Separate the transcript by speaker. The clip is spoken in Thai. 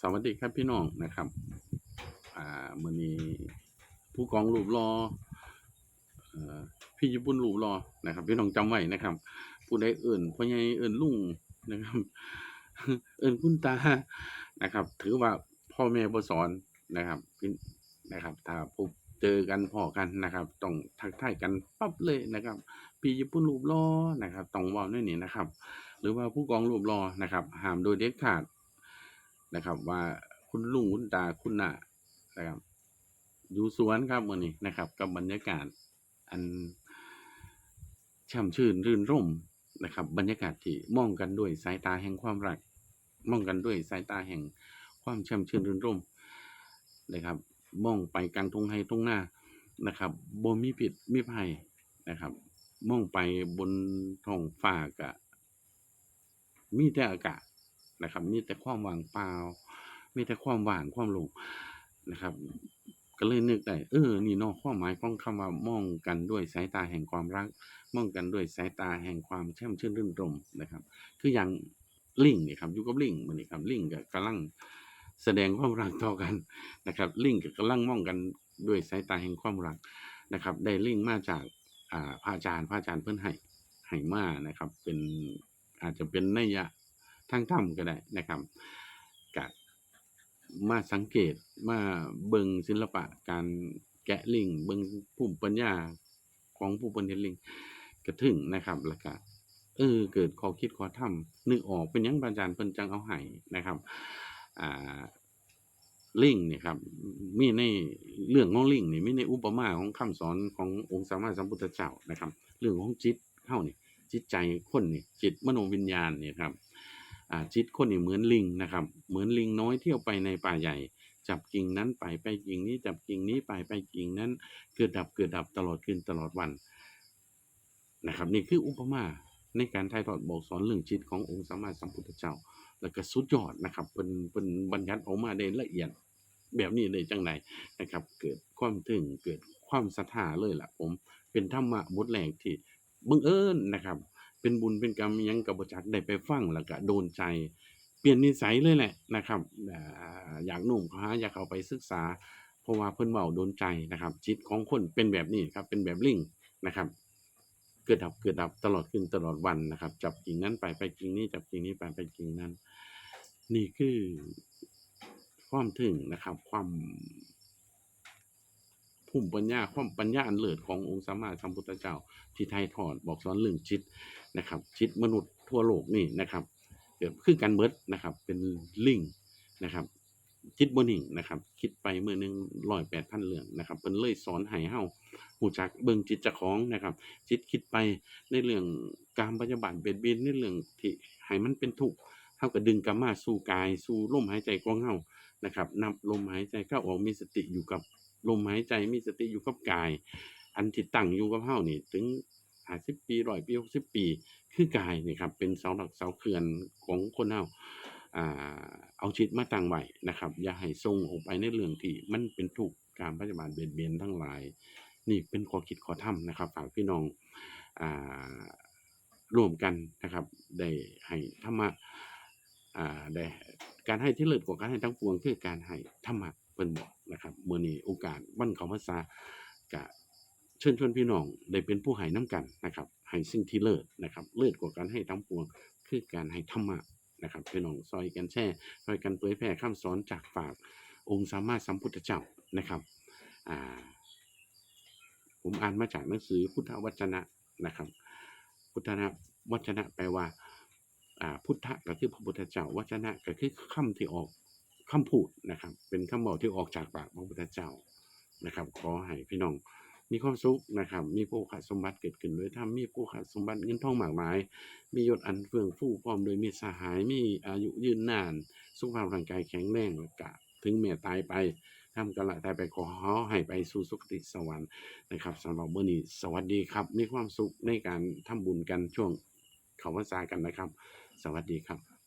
Speaker 1: สวัสดีครับพี่น้องนะครับ อ่ามือนี้ผู้กองรูปรอเอ่อพี่ญี่ปุ่นรูปรอนะครับ พี่น้องจำไว้นะครับ ผู้ใดเอิ้นพ่อใหญ่เอิ้นลุงนะครับ เอิ้นคุณตานะครับ ถือว่าพ่อแม่บ่สอนนะครับพี่นะครับ ถ้าพบเจอกันพ้อกันนะครับ ต้องทักทายกันปั๊บเลยนะครับ พี่ญี่ปุ่นรูปรอนะครับต้องว้าแนวนี้นะครับ หรือว่าผู้กองรูปรอนะครับห้ามโดยเด็ดขาด นะครับ ว่าคุณลุงคุณตาคุณน้านะครับอยู่สวนครับมื้อนี้นะครับ กับบรรยากาศ อันช่ำชื่นรื่นร่มนะครับ บรรยากาศที่มองกันด้วยสายตาแห่งความรัก มองกันด้วยสายตาแห่งความช่ำชื่นรื่นร่มนะครับ มองไปกลางทงไร่ทุ่งนานะครับบ่มีพิษมีภัยนะครับ มองไปบนท้องฟ้าก็มีแต่อากาศ นะครับ มีแต่ความว่างเปล่า มีแต่ความว่างความโล่งนะครับ ก็เลยนึกได้เออ นี่นาะความหมายของคำว่ามองกันด้วยสายตาแห่งความรัก มองกันด้วยสายตาแห่งความแช่มชื่นรื่นรมนะครับ คืออย่างลิงนี่ครับอยู่กับลิงมื้อนี้ครับลิงก็กำลังแสดงความรักต่อกันนะครับ ลิงก็กำลังมองกันด้วยสายตาแห่งความรักนะครับ ได้ลิงมาจากอ่าพระอาจารย์พระอาจารย์เพิ่นให้ให้มานะครับ เป็นอาจจะเป็นนัยยะ ทางธรรมก็ได้นะครับกะมาสังเกตมาเบิงศิลปะการแกะลิงเบิงภูมิปัญญาของผู้เพิ่นเฮลิงก็ถึงนะครับแล้วก็เออเกิดข้อคิดข้อทำนึกออกเป็นยังพระอาจารย์เพิ่นจังเอาให้นะครับอ่าลิงเนี่ยครับมีในเรื่องของลิงนี่มีในอุปมาของคำสอนขององค์สมมาสัมพุทธเจ้านะครับ เรื่องของจิตเฮานี่จิตใจคนนี่จิตมโนวิญญาณเนี่ยครับ จิตคนนี่เหมือนลิงนะครับ เหมือนลิงน้อยเที่ยวไปในป่าใหญ่ จับกิ่งนั้นไปไปกิ่งนี้จับกิ่งนี้ไปไปกิ่งนั้น เกิดดับเกิดดับตลอดคืนตลอดวันนะครับ นี่คืออุปมาในการถ่ายทอดบอกสอนเรื่องจิตขององค์สัมมาสัมพุทธเจ้า แล้วก็สุดยอดนะครับเป็นเป็นบัญญัติออกมาได้ละเอียดแบบนี้ได้จังไดนะครับ เกิดความถึงเกิดความศรัทธาเลยล่ะผม เป็นธรรมะบทแรกที่บังเอิญนะครับ เป็นบุญเป็นกรรมยังก็บ่จักได้ไปฟังแล้วก็โดนใจ เปลี่ยนนิสัยเลยแหละนะครับอยากหนุ่มหาอยากเข้าไปศึกษา เพราะว่าเพิ่นเว้าโดนใจนะครับ จิตของคนเป็นแบบนี้ครับ เป็นแบบลิงนะครับ เกิดดับเกิดดับตลอดคืนตลอดวันนะครับ จับกิ่งนั้นไปไปกิ่งนี้จับกิ่งนี้ไปไปกิ่งนั้น นี่คือความถึงนะครับ ความ ภูมิปัญญาความปัญญาอันเลิศขององค์สัมมาสัมพุทธเจ้า ที่ไทยทอดบอกสอนเรื่องจิตนะครับจิตมนุษย์ทั่วโลกนี่นะครับเกิดคือกันเบิดนะครับ เป็นลิงนะครับจิตบนิ่งนะครับ คิดไปเมื้อหนึง108,000เรื่องนะครับเพิ่นเลยสอนให้เฮาฮู้จักเบิ่งจิตจ้าของนะครับ จิตคิดไปในเรื่องกามพยาบาทเบียดเบียนในเรื่องที่ให้มันเป็นทุกข์เฮาก็ดึงกลับมาสู่กาย สู่ลมหายใจของเฮานะครับนับลมหายใจเข้าออกมีสติอยู่กับ ลมหายใจมีสติอยู่กับกาย อันที่ตั้งอยู่กับเฮานี่ ถึง50ปี100ปี60ปี คือกายนี่ครับ เป็นเสาหลักเสาเขื่อนของคนเฮาอ่าเอาจิตมาตั้งไว้นะครับ อย่าให้ส่งออกไปในเรื่องที่มันเป็นทุกการพยาบาทเบียดเบียนทั้งหลาย นี่เป็นข้อคิดข้อธรรมนะครับฝากพี่น้องอ่าร่วมกันนะครับ ได้ให้ธรรมะอ่าได้การให้ที่เลิศกว่าการให้ทั้งปวงคือการให้ธรรมะ พิ่นบอกนะครับมื้อนี้โอกาสวันเขาพรรษาก็เชิญชวนพี่น้องได้เป็นผู้ให้นํกันนะครับให้สิ่งที่เลิศนะครับ เลิศกว่าการให้ทั้งปวง คือการให้ธรรมะนะครับพี่น้องซอยกันแชร์ซอยกันเผยแพร่คำสอนจากฝากองค์สัมมาสัมพุทธเจ้านะครับอ่าผมอ่านมาจากหนังสือพุทธวจนะนะครับ พุทธวจนะแปลว่าอ่าพุทธก็คือพระพุทธเจ้าวจนะก็คือคำที่ออก คำพูดนะครับ เป็นคำบอกที่ออกจากปากพระพุทธเจ้านะครับ ขอให้พี่น้องมีความสุขนะครับ มีผู้ขาดสมบัติเกิดขึ้นโดยธรรมมีผู้ขาดสมบัติเงินทองมากมาย มียศอันเฟื่องฟูพร้อมโดยมีสหาย มีอายุยืนนาน สุขภาพร่างกายแข็งแรงแล้วก็ถึงแม้ตายไปทำกะละตายไปขอให้ไปสู่สุคติสวรรค์นะครับสำหรับมื้อนี้สวัสดีครับ มีความสุขในการทำบุญกันช่วงเขาพรรษากันนะครับ สวัสดีครับ